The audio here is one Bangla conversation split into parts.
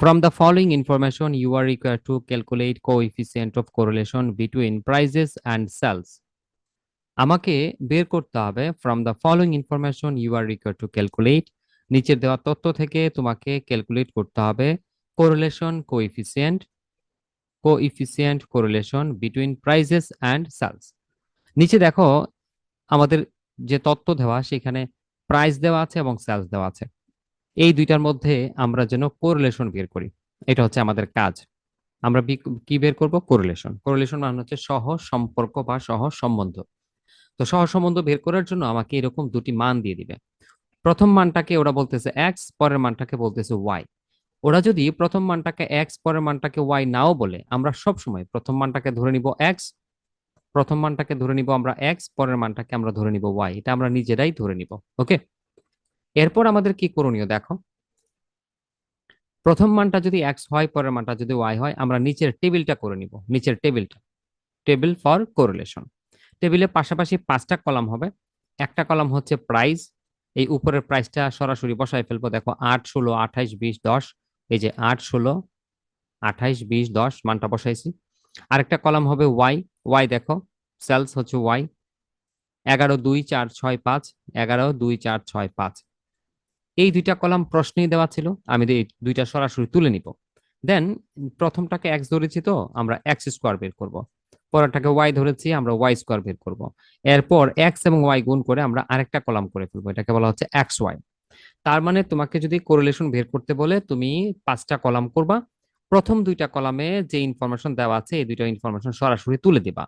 From the following information, you are required to calculate coefficient of correlation between prices and sales. আমাকে বের করতে হবে। From the following information you are required to calculate নিচের দেওয়া তথ্য থেকে তোমাকে ক্যালকুলেট করতে হবে। Correlation coefficient coefficient correlation between prices and sales নিচে দেখো আমাদের যে তথ্য দেওয়া সেখানে প্রাইস দেওয়া আছে এবং সেলস দেওয়া আছে। এই দুইটার মধ্যে আমরা যেন কোরিলেশন বের করি। এটা হচ্ছে আমাদের কাজ। আমরা কি বের করব? কোরিলেশন কোরিলেশন মানে হচ্ছে সহ সম্পর্ক বা সহ সম্বন্ধ। তো সহ সম্বন্ধ বের করার জন্য আমাকে এরকম দুটি মান দিয়ে দিবে। প্রথম মানটাকে ওরা বলতেছে এক্স পরের মানটাকে বলতেছে ওয়াই ওরা যদি প্রথম মানটাকে এক্স পরের মানটাকে ওয়াই নাও বলে, আমরা সব সময় প্রথম মানটাকে ধরে নিব এক্স প্রথম মানটাকে ধরে নিব আমরা এক্স পরের মানটাকে আমরা ধরে নিব ওয়াই এটা আমরা নিজেরাই ধরে নিব ওকে এরপর আমাদের কি করণীয় দেখো? প্রথম মানটা যদি এক্স হয়, পরের মানটা যদি ওয়াই হয়, আমরা নিচের টেবিলটা করে নিব। নিচের টেবিলটা। টেবিল ফর কোরিলেশন টেবিলের পাশাপাশি পাঁচটা কলাম হবে। একটা কলাম হচ্ছে প্রাইস এই উপরের প্রাইসটা সরাসরি বসায় ফেলব। দেখো, আট, ষোলো, আঠাইশ, বিশ, দশ। এই যে আট, ষোলো, আঠাইশ, বিশ, দশ মানটা বসাইছি। আরেকটা কলাম হবে ওয়াই ওয়াই দেখো সেলস হচ্ছে ওয়াই এগারো, দুই, চার, ছয়, পাঁচ। এগারো, দুই, চার, ছয়, পাঁচ। এই দুইটা কলাম প্রশ্নেই দেওয়া ছিল, আমি এই দুইটা সরাসরি তুলে নিব। দেন প্রথমটাকে এক্স ধরেছি তো, আমরা এক্স স্কোয়ার বের করব। পরেরটাকে ওয়াই ধরেছি, আমরা ওয়াই স্কোয়ার বের করব। এরপর এক্স এবং ওয়াই গুণ করে আমরা আরেকটা কলাম করে ফেলব, এটাকে বলা হচ্ছে এক্স ওয়াই তার মানে তোমাকে যদি কোরিলেশন বের করতে বলে, তুমি পাঁচটা কলাম করবা। প্রথম দুইটা কলামে যে ইনফরমেশন দেওয়া আছে, এই দুইটা ইনফরমেশন সরাসরি তুলে দিবা।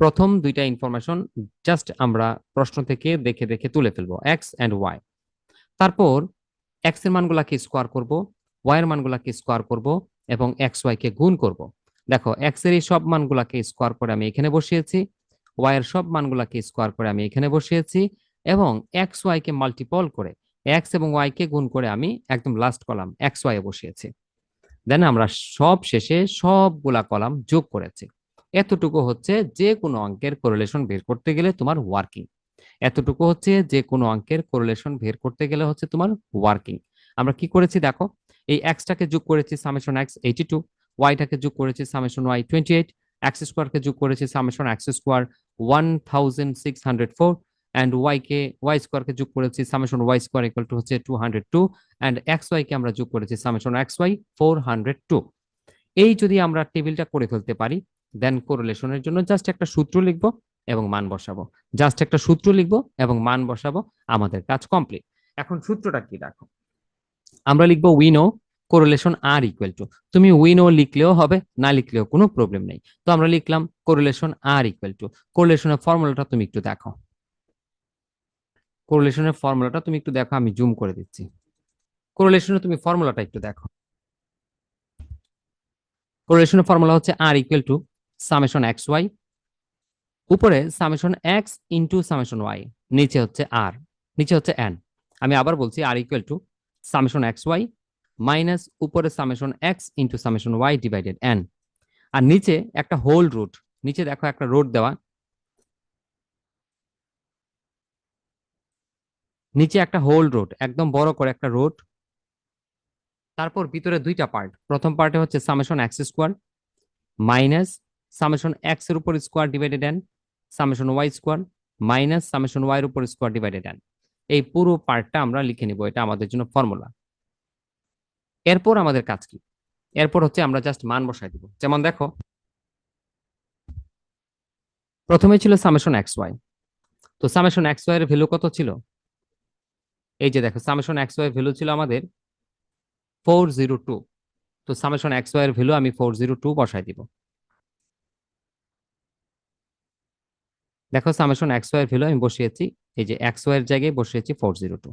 প্রথম দুইটা ইনফরমেশন জাস্ট আমরা প্রশ্ন থেকে দেখে দেখে তুলে ফেলব এক্স অ্যান্ড ওয়াই তারপর এক্সের মানগুলাকে স্কোয়ার করব ওয়াই এর মানগুলাকে স্কোয়ার করব এবং এক্স ওয়াই কে গুণ করব। দেখো এক্সের এই সব মানগুলাকে স্কোয়ার করে আমি এখানে বসিয়েছি ওয়াই এর সব মানগুলাকে স্কোয়ার করে আমি এখানে বসিয়েছি এবং এক্স ওয়াই কে মাল্টিপল করে এক্স এবং ওয়াই কে গুণ করে আমি একদম লাস্ট কলাম এক্স ওয়াই এ বসিয়েছি। দেন আমরা সব শেষে সবগুলা কলাম যোগ করেছি। এতটুকু হচ্ছে যে কোনো অঙ্কের কোরিলেশন বের করতে গেলে তোমার ওয়ার্কিং এতটুকু হচ্ছে যে কোনো অঙ্কের কোরিলেশন বের করতে গেলে হচ্ছে তোমার ওয়ার্কিং আমরা কি করেছি দেখো, এই এক্সটাকে যোগ করেছি সামেশন এক্স এইটি টু ওয়াইটাকে যোগ করেছি summation Y twenty eight X স্কোয়ারকে যোগ করেছি summation X square one thousand six hundred four and Y K Y স্কোয়ারকে যোগ করেছি summation Y square equal to হচ্ছে two hundred two and X Y কে আমরা যোগ করেছি summation X Y four hundred two এই যদি আমরা টেবিলটা করে ফেলতে পারি দেন কোরিলেশনের জন্য জাস্ট একটা সূত্র লিখব এবং মান বসাবো। জাস্ট একটা সূত্র লিখব এবং মান বসাবো আমাদের কাজ কমপ্লিট এখন সূত্রটা কি দেখো? আমরা লিখব উইনো কোরিলেশন আর ইকুয়াল টু তুমি উইনো লিখলেও হবে, না লিখলেও কোনো প্রবলেম নেই। তো আমরা লিখলাম কোরিলেশন আর ইকুয়াল টু কোরিলেশনের ফর্মুলাটা তুমি একটু দেখো। কোরিলেশনের ফর্মুলাটা তুমি একটু দেখো, আমি জুম করে দিচ্ছি। কোরিলেশনের তুমি ফর্মুলাটা একটু দেখো। কোরিলেশনের ফর্মুলা হচ্ছে R equal to summation X Y উপরে summation X into summation Y নিচে হচ্ছে আর নিচে হচ্ছে এন আমি আবার বলছি R equal to summation X Y minus উপরে summation X into summation Y divided N আর নিচে একটা হোল রুট নিচে দেখো একটা রোড দেওয়া। নিচে একটা হোল রোড একদম বড় করে একটা রোড তারপর ভিতরে দুইটা পার্ট প্রথম পার্টে হচ্ছে summation X square minus summation এক্সের উপর square divided N summation Y square minus summation Y এর উপর স্কোয়ার ডিভাইডেড এন এই পুরো পার্টটা আমরা লিখে নিব, এটা আমাদের জন্য ফর্মুলা এরপর আমাদের কাজ কি? এরপর হচ্ছে আমরা জাস্ট মান বসাই দিব। যেমন দেখো, প্রথমে ছিল সামেশন এক্স ওয়াই তো সামেশন এক্স ওয়াই এর ভ্যালু কত ছিল? এই যে দেখো সামেশন এক্স ওয়াই ভ্যালু ছিল আমাদের ফোর জিরো টু তো সামেশন এক্স ওয়াই এর ভ্যালু আমি ফোর জিরো টু বসাই দিব। দেখো সামেশন এক্স ওয়াই এর ভ্যালু আমি বসিয়েছি, এই যে এক্স ওয়াই এর জায়গায় বসিয়েছি ফোর জিরো টু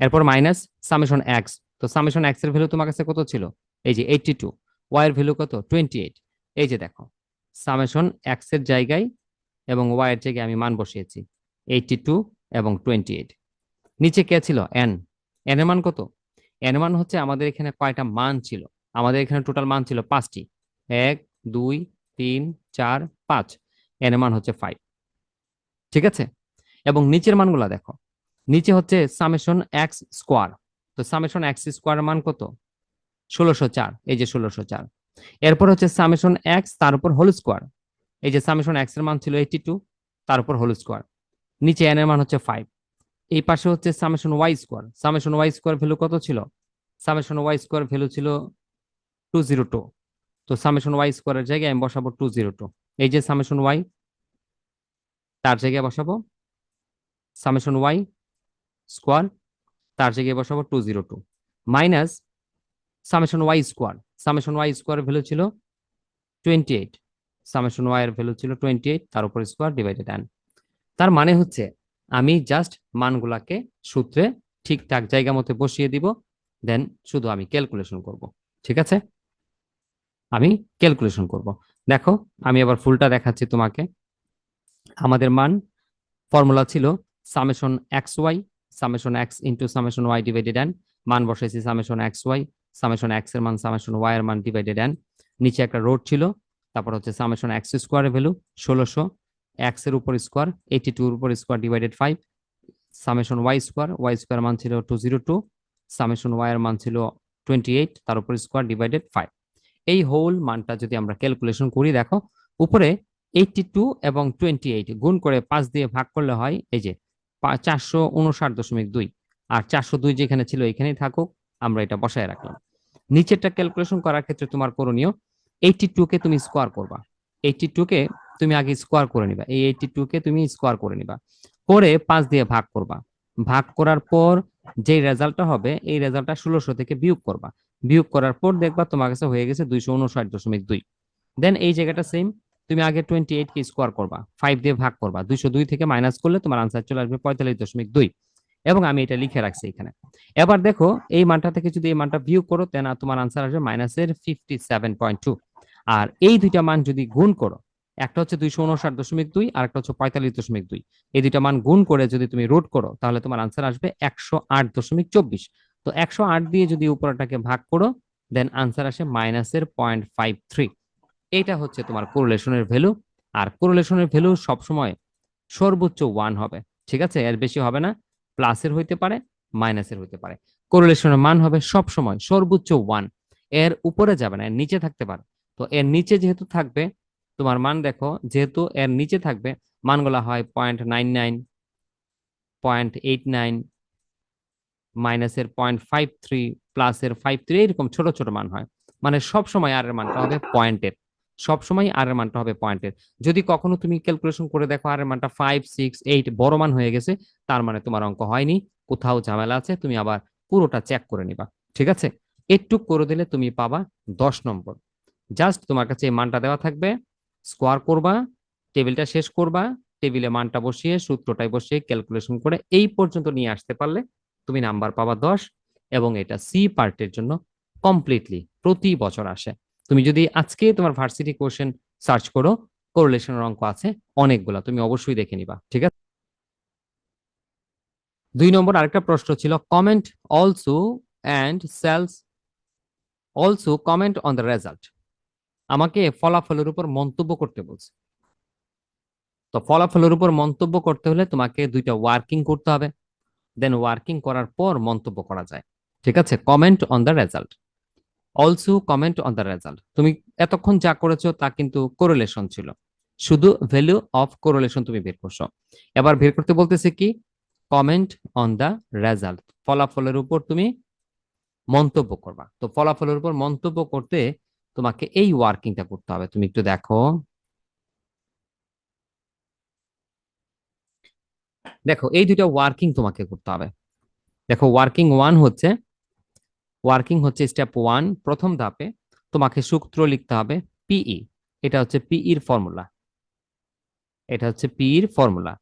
এরপর মাইনাস সামেশন এক্স তো সামেশন এক্সের ভ্যালু তোমার কাছে কত ছিল? এই যে এইটটি টু ওয়াই এর ভ্যালু কত? টোয়েন্টি এইট এই যে দেখো সামেশন এক্সের জায়গায় এবং ওয়াই এর জায়গায় আমি মান বসিয়েছি এইটটি টু এবং টোয়েন্টি এইট নিচে কে ছিল? এন এন এর মান কত? এন মান হচ্ছে আমাদের এখানে কয়টা মান ছিল? আমাদের এখানে টোটাল মান ছিল পাঁচটি। এক, দুই, তিন, চার, পাঁচ। এর মান হচ্ছে ফাইভ ঠিক আছে? এবং নিচের মানগুলা দেখো। নিচে হচ্ছে সামেশন এক্স স্কোয়ার তো সামেশন এক্স স্কোয়ার মান কত? ষোলোশো চার। এই যে ষোলোশো চার। এরপর হচ্ছে সামেশন এক্স তার উপর হোল স্কোয়ার এই যে সামেশন এক্সের মান ছিল এইটি টু তার উপর হোল স্কোয়ার নিচে এন এর মান হচ্ছে ফাইভ এই পাশে হচ্ছে summation Y square summation Y square value কত ছিল? সামেশন ওয়াই স্কোয়ার ভ্যালু ছিল টু জিরো টু তো সামেশন ওয়াই স্কোয়ারের জায়গায় আমি বসাবো টু জিরো টু এই যে সামেশন ওয়াই তার জায়গায় বসাবো। সামেশন ওয়াই স্কোয়ার তার জায়গায় বসাবো two zero two minus summation Y square summation Y square value ছিল টোয়েন্টি এইট সামেশন ওয়াই এর ভ্যালু ছিল টোয়েন্টি এইট তার উপর স্কোয়ার ডিভাইডেড এন তার মানে হচ্ছে আমি জাস্ট মানগুলাকে সূত্রে ঠিকঠাক জায়গা মতো বসিয়ে দিব দেন শুধু আমি ক্যালকুলেশন করব। ঠিক আছে? আমি ক্যালকুলেশন করব। দেখো, আমি আবার ফুলটা দেখাচ্ছি তোমাকে। আমাদের মান ফর্মুলা ছিল summation x y summation x into summation y divided n মান বসাইছি সামেশন এক্স ওয়াই সামেশন এক্সের মান সামেশন ওয়াই এর মান ডিভাইডেড এন নিচে একটা রোড ছিল, তারপর হচ্ছে সামেশন এক্স স্কোয়ারের ভ্যালু ষোলোশো এক্সের উপর স্কোয়ার এইটি টু উপর square divided five summation y square y square মান ছিল two zero two summation y এর মান ছিল টোয়েন্টি এইট তার উপর স্কোয়ার ডিভাইডেড ফাইভ এই হোল মানটা যদি আমরা ক্যালকুলেশন করি, দেখো, উপরে এইটটি টু এবং টোয়েন্টি এইট গুণ করে পাঁচ দিয়ে ভাগ করলে হয় এই যে চারশো উনষাট দশমিক দুই। আর চারশো দুই যেখানে ছিল এখানেই থাকুক, আমরা এটা বসায় রাখলাম। নিচেরটা ক্যালকুলেশন করার ক্ষেত্রে তোমার করণীয় এইটটি টু কে তুমি স্কোয়ার করবা। এইটটি টু কে তুমি আগে স্কোয়ার করে নিবা। এই এইটটি টু কে তুমি স্কোয়ার করে নিবা। করে পাঁচ দিয়ে ভাগ করবা। ভাগ করার পর যে রেজাল্টটা হবে, এই রেজাল্টটা ষোলোশো থেকে বিয়োগ করবা। বিয়োগ করার পর দেখবা তোমার কাছে হয়ে গেছে দুইশো উনষাট দশমিক দুই। দেন এই জায়গাটা সেম তুমি আগে টোয়েন্টি এইট কে স্কোয়ার করবা ফাইভ দিয়ে ভাগ করবা, দুইশো দুই থেকে মাইনাস করলে তোমার আনসার চলে আসবে পঁয়তাল্লিশ দশমিক দুই। এবং আমি এটা লিখে রাখছি এখানে। এবার দেখো, এই মানটা থেকে যদি এই মানটা বিয়োগ করো তেনা তোমার আনসার আসবে মাইনাসের ফিফটি সেভেন পয়েন্ট টু আর এই দুইটা মান যদি গুণ করো, একটা হচ্ছে দুইশো উনষাট দশমিক দুই আর একটা হচ্ছে পঁয়তাল্লিশ দশমিক দুই। এই দুইটা মান গুণ করে যদি তুমি রোড করো, তাহলে তোমার আনসার আসবে একশো আট দশমিক চব্বিশ। তো একশো আট দিয়ে যদি উপরটাকে ভাগ করো দেন আনসার আসে মাইনাসের পয়েন্ট ফাইভ থ্রি এইটা হচ্ছে তোমার কোরিলেশনের ভ্যালু আর কোরিলেশনের ভ্যালু সবসময় সর্বোচ্চ ওয়ান হবে, ঠিক আছে? এর বেশি হবে না প্লাসের হইতে পারে মাইনাসের হইতে পারে। কোরিলেশনের মান হবে সব সময় সর্বোচ্চ ওয়ানের উপরে যাবে না, এর নিচে থাকতে পারে। তো এর নিচে যেহেতু থাকবে, তোমার মান দেখো, যেহেতু এর নিচে থাকবে, মানগুলা হয় point nine nine point eight nine মাইনাসের পয়েন্ট ফাইভ থ্রি প্লাসের ফাইভ থ্রি এরকম ছোট ছোট মান হয়। মানে সব সময় আর এর মানটা হবে পয়েন্টের সব সময় আর এর মানটা হবে পয়েন্টের যদি কখনো তুমি ক্যালকুলেশন করে দেখো আর এর মানটা ফাইভ সিক্স এইট বড় মান হয়ে গেছে, তার মানে তোমার অঙ্ক হয়নি। কোথাও ঝামেলা আছে, তুমি আবার পুরোটা চেক করে নিবা। ঠিক আছে? একটু করে দিলে তুমি পাবা দশ নম্বর। জাস্ট তোমার কাছে এই মানটা দেওয়া থাকবে। স্কোয়ার করবা টেবিলটা শেষ করবা টেবিলে মানটা বসিয়ে, সূত্রটাই বসিয়ে ক্যালকুলেশন করে এই পর্যন্ত নিয়ে আসতে পারলে তুমি নাম্বার পাবা দশ এবং এটা সি পার্টের জন্য কমপ্লিটলি প্রতি বছর আসে। তুমি যদি আজকে তোমার ভার্সিটি কোশ্চেন সার্চ করো কোরিলেশনের অঙ্ক আছে, অনেকগুলা তুমি অবশ্যই দেখে নিবা, ঠিক আছে? দুই নম্বর আরেকটা প্রশ্ন ছিল comment also and sales also comment on the result আমাকে ফলাফলের উপর মন্তব্য করতে বলছে। তো ফলাফলের উপর মন্তব্য করতে হলে তোমাকে দুইটা ওয়ার্কিং করতে হবে। দেন ওয়ার্কিং করার পর মন্তব্য করা যায়। ঠিক আছে? Comment on the result also comment on the result তুমি এতক্ষণ যা করেছ তা কিন্তু কোরিলেশন ছিল। শুধু ভ্যালু অফ কোরিলেশন তুমি বের করছ। এবার বের করতে বলতেছে কি? কমেন্ট অন দ্য রেজাল্ট ফলাফলের উপর তুমি মন্তব্য করবা। তো ফলাফলের উপর মন্তব্য করতে তোমাকে এই ওয়ার্কিংটা করতে হবে। তুমি একটু দেখো। দেখো, এই দুইটা ওয়ার্কিং তোমাকে করতে হবে। দেখো ওয়ার্কিং ওয়ান হচ্ছে ওয়ার্কিং হচ্ছে স্টেপ ওয়ান প্রথম ধাপে তোমাকে সূত্র লিখতে হবে পিই এটা হচ্ছে পিইর ফর্মুলা এটা হচ্ছে পিইর ফর্মুলা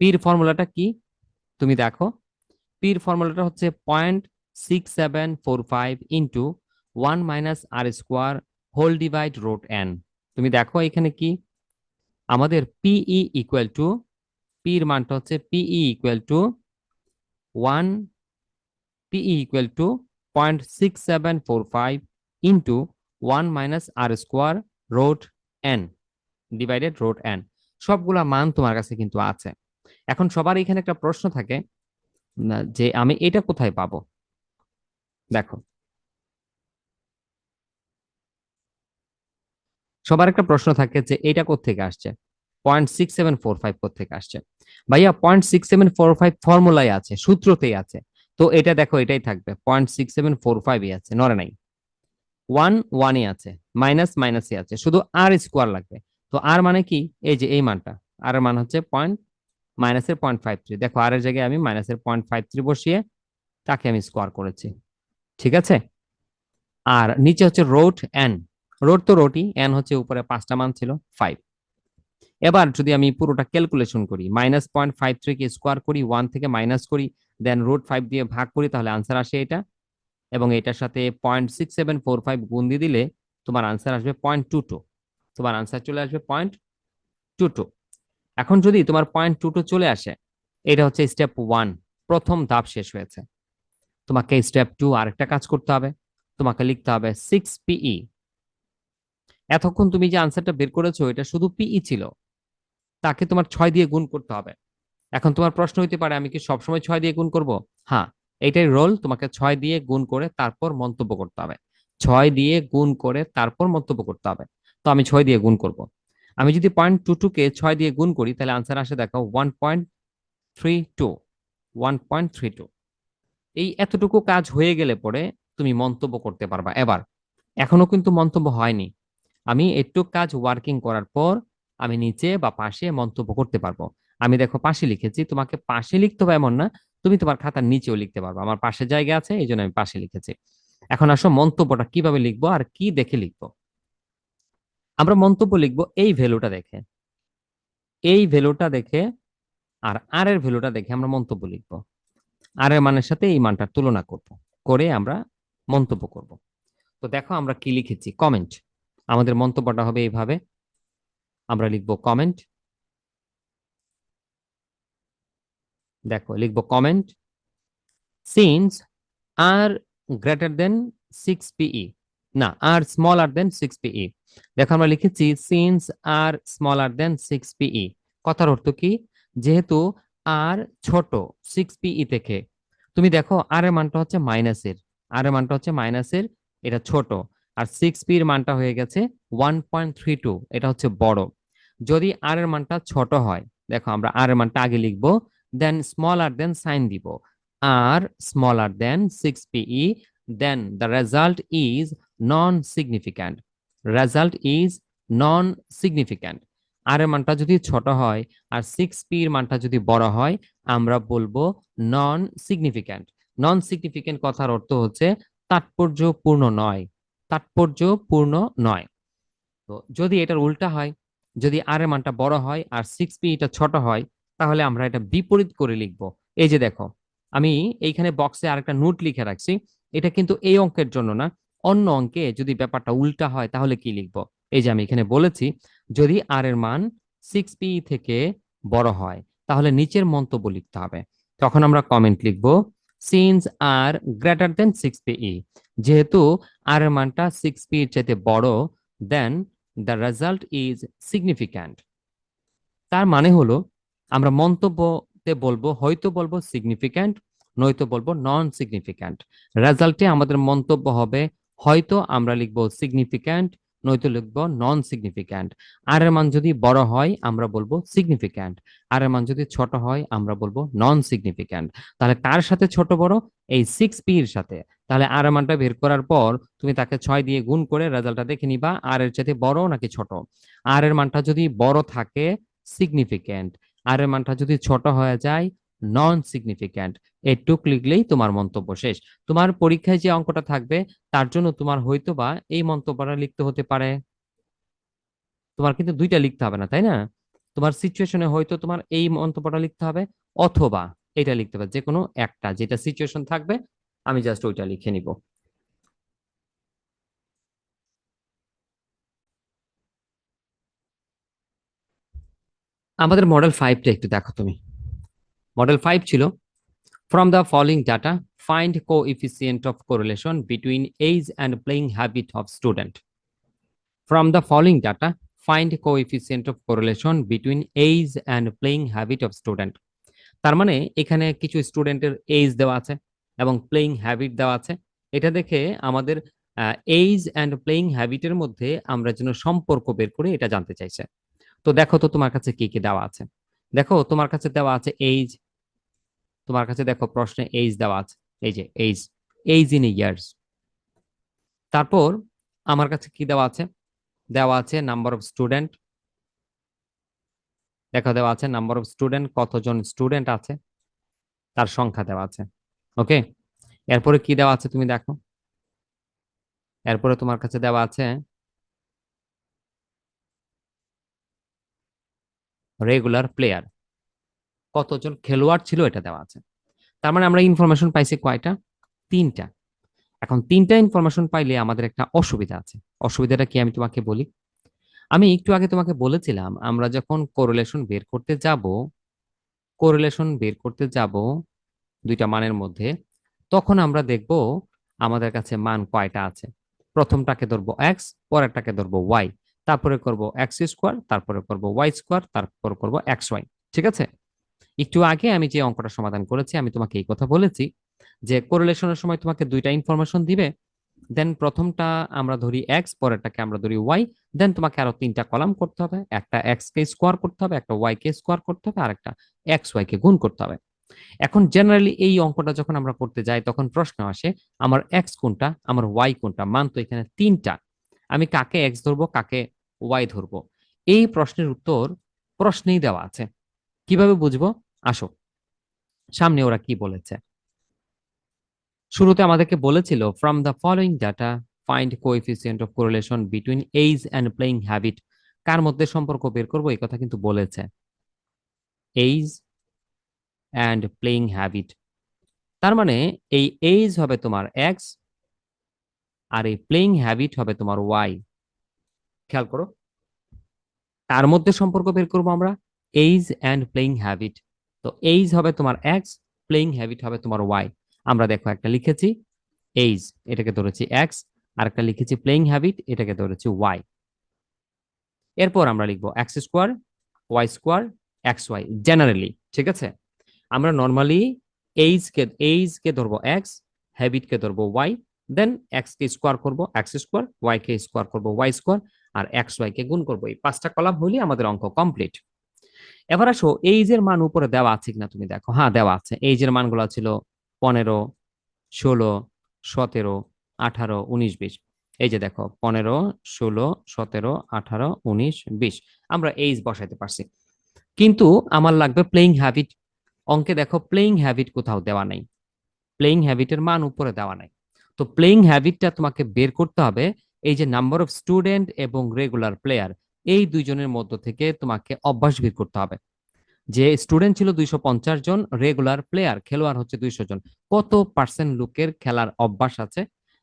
পির ফর্মুলাটা কি? তুমি দেখো পির ফর্মুলাটা হচ্ছে point six seven four five into one minus r square whole divide root n তুমি দেখো এখানে কি? আমাদের পিই ইকুয়াল টু পি এর মানটা হচ্ছে PE equal to one PE equal to point six seven four five into one minus r square root n divided root n সবগুলা মান তোমার কাছে কিন্তু আছে। এখন সবার এখানে একটা প্রশ্ন থাকে যে আমি এটা কোথায় পাবো? দেখো। সবার একটা প্রশ্ন থাকে যে এটা কোথেকে আসছে? Point six seven four five কোথেকে আসছে? ভাইয়া point six seven four five ফর্মুলায় আছে, সূত্রতেই আছে। তো এটা দেখো, এটাই থাকবে। পয়েন্ট সিক্স সেভেন ফোর ফাইভই আছে নরে নাই। ওয়ান ওয়ানই আছে মাইনাস মাইনাসই আছে, শুধু আর স্কোয়ার লাগবে। তো আর মানে কি? এই যে, এই মানটা। আর মান হচ্ছে পয়েন্ট মাইনাসের পয়েন্ট ফাইভ থ্রি দেখো আর এর জায়গায় আমি মাইনাসের পয়েন্ট ফাইভ থ্রি বসিয়ে তাকে আমি স্কোয়ার করেছি। ঠিক আছে? আর নিচে হচ্ছে রোড এন রোড তো রোটই এন হচ্ছে উপরে পাঁচটা মান ছিল ফাইভ এবার যদি আমি পুরোটা ক্যালকুলেশন করি মাইনাস পয়েন্ট ফাইভ থ্রি কে স্কোয়ার করি ওয়ান থেকে মাইনাস করি দেন রুট ফাইভ দিয়ে ভাগ করি, তাহলে আনসার আসে এটা। এবং এটার সাথে point six seven four five গুণ দিয়ে দিলে তোমার আনসার আসবে পয়েন্ট টু টু তোমার আনসার চলে আসবে পয়েন্ট টু টু এখন যদি তোমার পয়েন্ট টু টু চলে আসে, এটা হচ্ছে স্টেপ ওয়ান প্রথম ধাপ শেষ হয়েছে। তোমাকে স্টেপ টু আরেকটা কাজ করতে হবে। তোমাকে লিখতে হবে সিক্স পিই এতক্ষণ তুমি যে আনসারটা বের করেছ, এটা শুধু পিই ছিল। তাকে তোমার ছয় দিয়ে গুণ করতে হবে। এখন তোমার প্রশ্ন হইতে পারে, আমি কি সবসময় ছয় দিয়ে গুণ করব? হ্যাঁ এইটাই রোল তোমাকে ছয় দিয়ে গুণ করে তারপর মন্তব্য করতে হবে। ছয় দিয়ে গুণ করে তারপর মন্তব্য করতে হবে। তো আমি ছয় দিয়ে গুণ করব। আমি যদি পয়েন্ট টু টু কে ছয় দিয়ে গুণ করি, তাহলে আনসার আসে দেখো one point three two one point three two এই এতটুকু কাজ হয়ে গেলে পরে তুমি মন্তব্য করতে পারবা। এবার, এখনও কিন্তু মন্তব্য হয়নি। আমি একটু কাজ ওয়ার্কিং করার পর আমি নিচে বা পাশে মন্তব্য করতে পারব। আমি দেখো পাশে লিখেছি, তোমাকে পাশে লিখতে হবে এমন না, তুমি তোমার খাতার নিচেও লিখতে পারবে। আমার পাশে জায়গা আছে, এই জন্য আমি পাশে লিখেছি। এখন আসো মন্তব্যটা কীভাবে লিখব আর কি দেখে লিখব। আমরা মন্তব্য লিখব, এই ভ্যালুটা দেখে। এই ভ্যালুটা দেখে আর আর এর ভ্যালুটা দেখে আমরা মন্তব্য লিখব। আর এর মানের সাথে এই মানটার তুলনা করব, করে আমরা মন্তব্য করব। তো দেখো আমরা কি লিখেছি কমেন্ট আমাদের মন্তব্যটা হবে এইভাবে। আমরা লিখব কমেন্ট দেখো, লিখব comment since r greater than six PE না r smaller than six PE দেখো, আমরা লিখেছি since r smaller than six PE কথার অর্থ কি? যেহেতু আর ছোট সিক্স পিই থেকে। তুমি দেখো আর এর মানটা হচ্ছে মাইনাসের আর এর মানটা হচ্ছে মাইনাসের এটা ছোট। আর সিক্স পি এর মানটা হয়ে গেছে ওয়ান পয়েন্ট থ্রি টু এটা হচ্ছে বড়। যদি আর এর মানটা ছোট হয়, দেখো আমরা আর এর মানটা আগে লিখব দেন স্মলার দেন সাইন দিব। R smaller than six PE then the result is non significant result is non significant r এর মানটা যদি ছোট হয়, আর সিক্স পি এর মানটা যদি বড় হয়, আমরা বলব নন সিগনিফিক্যান্ট নন সিগনিফিক্যান্ট কথার অর্থ হচ্ছে তাৎপর্যপূর্ণ নয়। তাৎপর্যপূর্ণ নয়। তো যদি এটার উল্টা হয়, যদি আর এর মানটা বড় হয়, আর সিক্স পি এটা ছোট হয়, তাহলে আমরা এটা বিপরীত করে লিখব। এই যে দেখো, আমি এইখানে বক্সে আরেকটা নোট লিখে রাখছি। এটা কিন্তু এই অঙ্কের জন্য না, অন্য অঙ্কে যদি ব্যাপারটা উল্টা হয়, তাহলে কি লিখব? এই যে আমি এখানে বলেছি, যদি আর এর মান সিক্স পি থেকে বড় হয়, তাহলে নিচের মন্তব্য লিখতে হবে। তখন আমরা কমেন্ট লিখব since r greater than six PE যেহেতু আর এর মানটা সিক্স পি এর চাইতে বড় then the result is significant তার মানে হলো, আমরা মন্তব্যতে বলব, হয়তো বলব সিগনিফিক্যান্ট নয়তো বলব নন সিগনিফিক্যান্ট রেজাল্টে আমাদের মন্তব্য হবে, হয়তো আমরা লিখব সিগনিফিক্যান্ট নয়তো লিখব নন সিগনিফিক্যান্ট আর এর মান যদি বড় হয়, আমরা বলব সিগনিফিক্যান্ট আর এর মান যদি ছোট হয়, আমরা বলব নন সিগনিফিক্যান্ট তাহলে কার সাথে ছোট বড়? এই সিক্স পি এর সাথে। তাহলে আর মানটা বের করার পর তুমি তাকে ছয় দিয়ে গুণ করে রেজাল্টটা দেখে নিবা আর এর চাইতে বড় নাকি ছোট? আর এর মানটা যদি বড় থাকে সিগনিফিক্যান্ট আর এর মানটা যদি ছোট হয়ে যায় নন সিগনিফিক্যান্ট এটুক লিখলেই তোমার মন্তব্য শেষ। তোমার পরীক্ষায় যে অঙ্কটা থাকবে, তার জন্য তোমার হয়তো বা এই মন্তব্যটা লিখতে হতে পারে। তোমার কিন্তু দুইটা লিখতে হবে না, তাই না? তোমার সিচুয়েশনে হয়তো তোমার এই মন্তব্যটা লিখতে হবে, অথবা এটা লিখতে হবে যে কোনো একটা। যেটা সিচুয়েশন থাকবে আমি জাস্ট ওইটা লিখে নিব। আমাদের মডেল ফাইভটা একটু দেখো তুমি। মডেল ফাইভ ছিল from the following data find coefficient of correlation between age and playing habit of student from the following data find coefficient of correlation between age and playing habit of student তার মানে এখানে কিছু স্টুডেন্টের এজ দেওয়া আছে। এবং প্লেইং হ্যাবিট দেওয়া আছে। এটা দেখে আমাদের এইজ অ্যান্ড প্লেইং হ্যাবিটের মধ্যে আমরা যেন সম্পর্ক বের করে এটা জানতে চাইছে। তো দেখো তো তোমার কাছে কি কি দেওয়া আছে? দেখো, তোমার কাছে দেওয়া আছে এইজ তোমার কাছে দেখো প্রশ্নে এইজ দেওয়া আছে। এই যে এইজ এইজ ইন ইয়ার্স তারপর আমার কাছে কি দেওয়া আছে? দেওয়া আছে নাম্বার অফ স্টুডেন্ট দেখো দেওয়া আছে নাম্বার অফ স্টুডেন্ট কতজন স্টুডেন্ট আছে? তার সংখ্যা দেওয়া আছে। ওকে? এরপরে কি দেওয়া আছে তুমি দেখো। এরপরে তোমার কাছে দেওয়া আছে রেগুলার প্লেয়ার কতজন খেলোয়াড় ছিল এটা দেওয়া আছে। তার মানে আমরা ইনফরমেশন পাইছি কয়টা? তিনটা। এখন তিনটা ইনফরমেশন পাইলে আমাদের একটা অসুবিধা আছে। অসুবিধাটা কি আমি তোমাকে বলি? আমি একটু আগে তোমাকে বলেছিলাম, আমরা যখন কোরিলেশন বের করতে যাব কোরিলেশন বের করতে যাব দুইটা মানের মধ্যে, তখন আমরা দেখব আমাদের কাছে মান কয়টা আছে। প্রথমটাকে ধরবো এক্স পরেরটাকে ধরবো ওয়াই তারপরে করব এক্স স্কোয়ার তারপরে করব ওয়াই স্কোয়ার তারপর করব এক্স ওয়াই ঠিক আছে? একটু আগে আমি যে অঙ্কটা সমাধান করেছি, আমি তোমাকে এই কথা বলেছি যে কোরিলেশনের সময় তোমাকে দুইটা ইনফরমেশন দিবে দেন প্রথমটা আমরা ধরি এক্স পরেরটাকে আমরা ধরি ওয়াই দেন তোমাকে আরও তিনটা কলাম করতে হবে। একটা এক্স কে স্কোয়ার করতে হবে, একটা ওয়াই কে স্কোয়ার করতে হবে আর একটা এক্স ওয়াই কে গুণ করতে হবে। এখন জেনারেলি এই অঙ্কটা যখন আমরা করতে যাই, তখন প্রশ্ন আসে, আমার এক্স কোনটা, আমার ওয়াই কোনটা, মান তো এখানে তিনটা। আমি কাকে এক্স ধরবো, কাকে ওয়াই ধরবো? এই প্রশ্নের উত্তর প্রশ্নেই দেওয়া আছে। কীভাবে বুঝব? আসো। সামনে ওরা কি বলেছে? শুরুতে আমাদেরকে বলেছিল from the following data find coefficient of correlation between age and playing habit কার মধ্যে সম্পর্ক বের করব? এই কথা কিন্তু বলেছে। এইজ অ্যান্ড প্লেইং হ্যাবিট তার মানে এই এইজ হবে তোমার এক্স আর এই প্লেইং হ্যাবিট হবে তোমার ওয়াই খেয়াল করো। তার মধ্যে সম্পর্ক বের করব আমরা এইজ অ্যান্ড প্লেইং হ্যাবিট তো এইজ হবে তোমার এক্স প্লেইং হ্যাবিট হবে তোমার ওয়াই আমরা দেখো একটা লিখেছি এইজ এটাকে ধরেছি এক্স আর একটা লিখেছি প্লেইং হ্যাবিট এটাকে ধরেছি ওয়াই এরপর আমরা লিখব x square y square x y generally ঠিক আছে? আমরা নর্মালি এইজ কে এইজ কে ধরবো এক্স হ্যাবিট কে ধরবো ওয়াই দেন এক্স কে স্কোয়ার করব এক্স স্কোয়ার ওয়াই কে স্কোয়ার করব ওয়াই স্কোয়ার আর এক্স ওয়াই কে গুণ করব। এই পাঁচটা কলাম হলে আমাদের অঙ্ক কমপ্লিট এবার আসো এইজের মান উপরে দেওয়া আছে কিনা তুমি দেখো। হ্যাঁ দেওয়া আছে। এইজের মানগুলো ছিল পনেরো, ষোলো, সতেরো, আঠারো, উনিশ, বিশ। এই যে দেখো, পনেরো, ষোলো, সতেরো, আঠারো, উনিশ, বিশ। আমরা এইজ বসাইতে পারছি। কিন্তু আমার লাগবে প্লেইং হ্যাবিট অঙ্কে দেখো প্লেইং হ্যাবিট কোথাও দেওয়া নাই। প্লেইং হ্যাবিটের মান উপরে দেওয়া নাই। তো প্লেইং হ্যাবিটটা তোমাকে বের করতে হবে এই যে নাম্বার অফ স্টুডেন্ট এবং রেগুলার প্লেয়ার এই দুইজনের মধ্য থেকে তোমাকে অভ্যাস বের করতে হবে। যে স্টুডেন্ট ছিল দুইশো পঞ্চাশ জন রেগুলার প্লেয়ার খেলোয়াড় হচ্ছে দুইশো জন। কত পার্সেন্ট লোকের খেলার অভ্যাস আছে?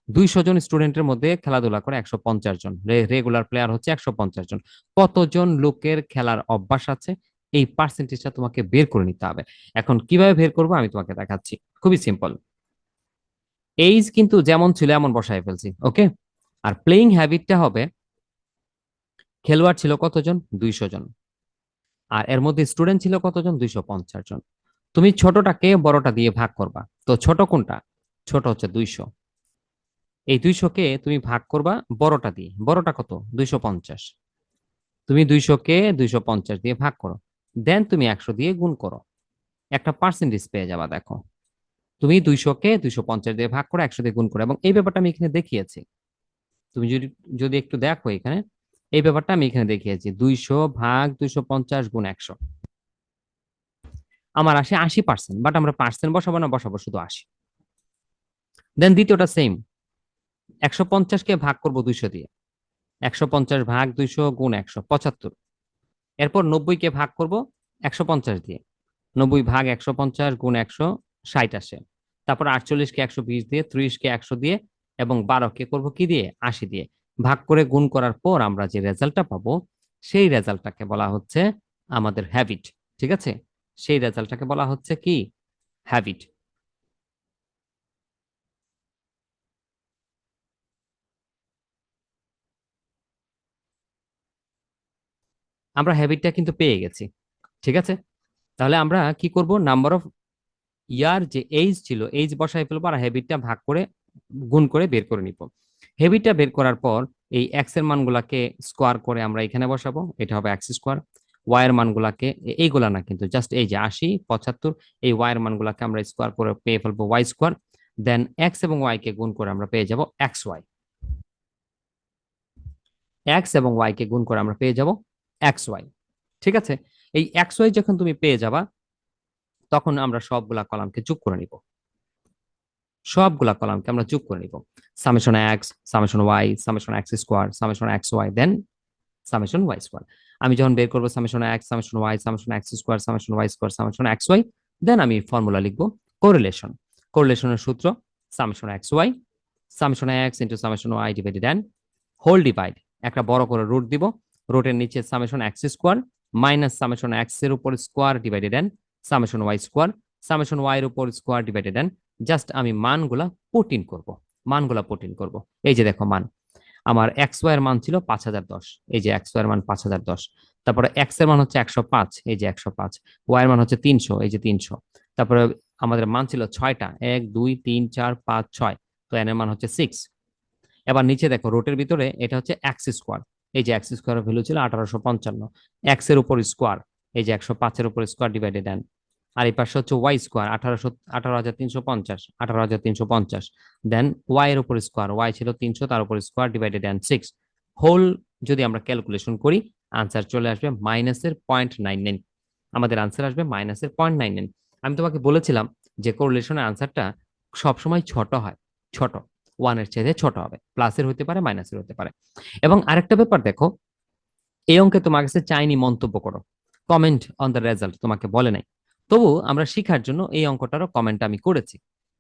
দুইশো জন স্টুডেন্টের মধ্যে খেলাধুলা করে একশো পঞ্চাশ জন। রেগুলার প্লেয়ার হচ্ছে একশো পঞ্চাশ জন। কতজন লোকের খেলার অভ্যাস আছে? এই পার্সেন্টেজটা তোমাকে বের করে নিতে হবে। এখন কীভাবে বের করব আমি তোমাকে দেখাচ্ছি। খুবই সিম্পল এইজ কিন্তু যেমন ছিল এমন বসায় ফেলছি ওকে আর প্লেইং হ্যাবিটটা হবে, খেলোয়াড় ছিল কতজন? দুইশো জন। আর এর মধ্যে স্টুডেন্ট ছিল কতজন? দুইশো পঞ্চাশ জন। তুমি ছোটটাকে বড়টা দিয়ে ভাগ করবা। তো ছোট কোনটা? ছোট হচ্ছে দুইশো। এই দুইশোকে তুমি ভাগ করবা বড়টা দিয়ে। বড়টা কত? দুইশো পঞ্চাশ। তুমি দুইশোকে দুইশো পঞ্চাশ দিয়ে ভাগ করো। দেন তুমি একশো দিয়ে গুণ করো। একটা পার্সেন্টেজ পেয়ে যাবা, দেখো। তুমি দুইশোকে দুইশো পঞ্চাশ দিয়ে ভাগ করো একশো দিয়ে গুণ করো। এবং এই ব্যাপারটা আমি এখানে দেখিয়েছি। তুমি যদি যদি একটু দেখো এখানে, এই ব্যাপারটা আমি এখানে দেখিয়েছি। দুইশো ভাগ দুইশো পঞ্চাশ গুণ একশো। আমার আসে আশি পার্সেন্ট বাট আমরা পার্সেন্ট বসাবো না, বসাবো শুধু আশি। দেন দ্বিতীয়টা সেম একশো পঞ্চাশকে ভাগ করব দুইশো দিয়ে। একশো পঞ্চাশ ভাগ দুইশো গুণ একশো, পঁচাত্তর। এরপর নব্বইকে ভাগ করব একশো পঞ্চাশ দিয়ে। নব্বই ভাগ একশো পঞ্চাশ গুণ একশো ষাট আসে। তারপর আটচল্লিশকে একশো বিশ দিয়ে ত্রিশকে একশো দিয়ে এবং বারোকে করব কি দিয়ে? আশি দিয়ে। ভাগ করে গুণ করার পর আমরা যে রেজাল্টটা পাবো, সেই রেজাল্টটাকে বলা হচ্ছে আমাদের হ্যাবিট, ঠিক আছে? সেই রেজাল্টটাকে বলা হচ্ছে কি? হ্যাবিট। আমরা হ্যাবিটটা কিন্তু পেয়ে গেছি, ঠিক আছে? তাহলে আমরা কি করব? নাম্বার অফ ইয়ার যে এইজ ছিল এইজ বসাই ফেলব আর হ্যাবিটটা ভাগ করে, গুণ করে বের করে নিব। হেভিটা বের করার পর এই এক্সের মানগুলাকে স্কোয়ার করে আমরা এখানে বসাবো, এটা হবে এক্স স্কোয়ার ওয়াই এর মানগুলাকে, এইগুলা না কিন্তু জাস্ট এই যে আশি, পঁচাত্তর, এই ওয়াই এর মানগুলাকে আমরা স্কোয়ার করে পেয়ে ফেলব ওয়াই স্কোয়ার দেন এক্স এবং ওয়াই কে গুণ করে আমরা পেয়ে যাব এক্স ওয়াই এক্স এবং ওয়াই কে গুণ করে আমরা পেয়ে যাব এক্স ওয়াই, ঠিক আছে? এই এক্স ওয়াই যখন তুমি পেয়ে যাবা, তখন আমরা সবগুলা কলামকে যোগ করে নিব। সবগুলা কলামকে আমরা যোগ করে নিব। Summation x, summation y, summation x square, summation x y, then summation y square. আমি যখন বের করব summation x, summation y, summation x square, summation y square, summation x y, then আমি ফর্মুলা লিখব কোরিলেশন কোরিলেশনের সূত্র summation x y, summation x into summation y divided n whole divide একটা বড় করে রুট দিব রুটের নিচে summation x square minus summation এক্সের উপর square divided n summation y square summation y এর উপর স্কোয়ার ডিভাইডেড এন জাস্ট আমি মানগুলা পুটিন করব, মানগুলা পুটিন করব। এই যে দেখো মান, আমার এক্স ওয়াই এর মান ছিল পাঁচ হাজার দশ, এই যে এক্স ওয়াই এর মান পাঁচ হাজার দশ, তারপরে এক্সের মান হচ্ছে একশো পাঁচ, এই যে একশো পাঁচ ওয়াই এর মান হচ্ছে তিনশো, এই যে তিনশো, তারপরে আমাদের মান ছিল ছয়টা, এক, দুই, তিন, চার, পাঁচ, ছয়, তো এন এর মান হচ্ছে সিক্স এবার নিচে দেখো রোটের ভিতরে এটা হচ্ছে এক্স স্কোয়ার এই যে এক্স স্কোয়ার ভ্যালু ছিল আঠারোশো পঞ্চান্ন। এক্সের উপর স্কোয়ার এই যে একশো পাঁচের উপর স্কোয়ার ডিভাইডেড দেন আর এই পাশে হচ্ছে ওয়াই স্কোয়ার আঠারোশো, আঠারো হাজার তিনশো পঞ্চাশ, আঠারো হাজার তিনশো পঞ্চাশ। দেন ওয়াই এর উপর স্কোয়ার ওয়াই ছিল তিনশো, তার উপর square divided then six whole যদি আমরা ক্যালকুলেশন করি আনসার চলে আসবে মাইনাসের পয়েন্ট নাইন নাইন আমাদের আনসার আসবে মাইনাসের পয়েন্ট নাইন নাইন আমি তোমাকে বলেছিলাম যে কোরিলেশনের আনসারটা সবসময় ছোট হয়, ছোট। ওয়ানের চেয়ে ছোট হবে। প্লাসের হতে পারে মাইনাসের হতে পারে। এবং আরেকটা ব্যাপার দেখো, এই অঙ্কে তোমার কাছে চাইনি মন্তব্য করো। কমেন্ট অন দ্য রেজাল্ট তোমাকে বলে নাই। তবু আমরা শিখার জন্য এই অঙ্কটারও কমেন্ট আমি করেছি।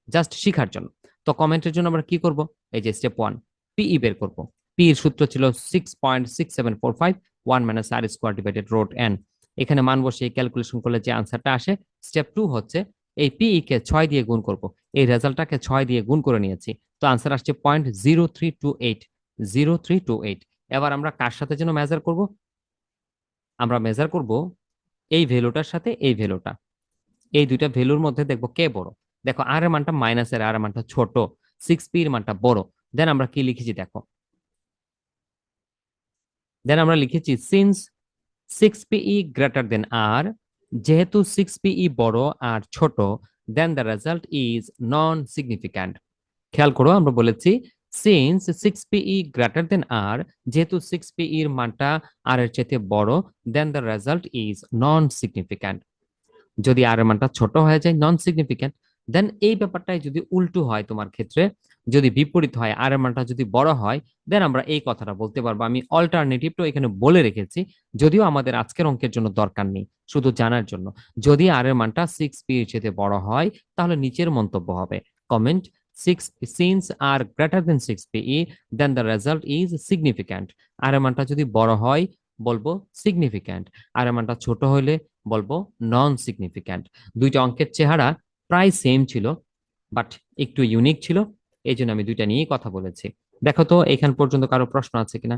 জাস্ট শিখার জন্য। তো কমেন্টের জন্য আমরা কি করব? এই যে স্টেপ ওয়ান পিই বের করব। পি এর সূত্র ছিল six point six seven four five one minus r square divided root n এখানে মান বসে ক্যালকুলেশন করলে যে আনসারটা আসে স্টেপ টু হচ্ছে এই পিই কে ছয় দিয়ে গুণ করব। এই রেজাল্টটাকে ছয় দিয়ে গুণ করে নিয়েছি। তো আনসার আসছে point zero three two eight zero three two eight এবার আমরা কার সাথে যেন মেজার করব? আমরা মেজার করব এই ভ্যালুটার সাথে এই ভ্যালুটা। এই দুইটা ভ্যালুর মধ্যে দেখব কে বড়। দেখো আর এর মানটা মাইনাসের আর এর মানটা ছোট। সিক্স পি এর মানটা বড়। দেন আমরা কি লিখেছি দেখো? দেন আমরা লিখেছি since six PE greater than r যেহেতু সিক্স পিই বড় আর ছোট then the result is non significant খেয়াল করো, আমরা বলেছি since six PE greater than r যেহেতু সিক্স পিই এর মানটা আর এর চাইতে বড় then the result is non significant যদি আর এর মানটা ছোট হয়ে যায় নন সিগনিফিক্যান্ট দেন এই ব্যাপারটাই যদি উল্টো হয় তোমার ক্ষেত্রে, যদি বিপরীত হয় আর এর মানটা যদি বড় হয় দেন আমরা এই কথাটা বলতে পারব। আমি অল্টারনেটিভটা এখানে বলে রেখেছি, যদিও আমাদের আজকের অঙ্কের জন্য দরকার নেই, শুধু জানার জন্য। যদি আর এর মানটা সিক্স পি এর চেয়ে বড় হয়, তাহলে নিচের মন্তব্য হবে। Comment six since r greater than six PE then the result is significant r মানটা যদি বড় হয়, বলব সিগনিফিক্যান্ট আর মানটা ছোট হলে বলব নন সিগনিফিক্যান্ট দুইটা অঙ্কের চেহারা প্রায় সেম ছিল বাট একটু ইউনিক ছিল এই জন্য আমি দুইটা নিয়েই কথা বলেছি। দেখো তো, এখান পর্যন্ত কারও প্রশ্ন আছে কিনা?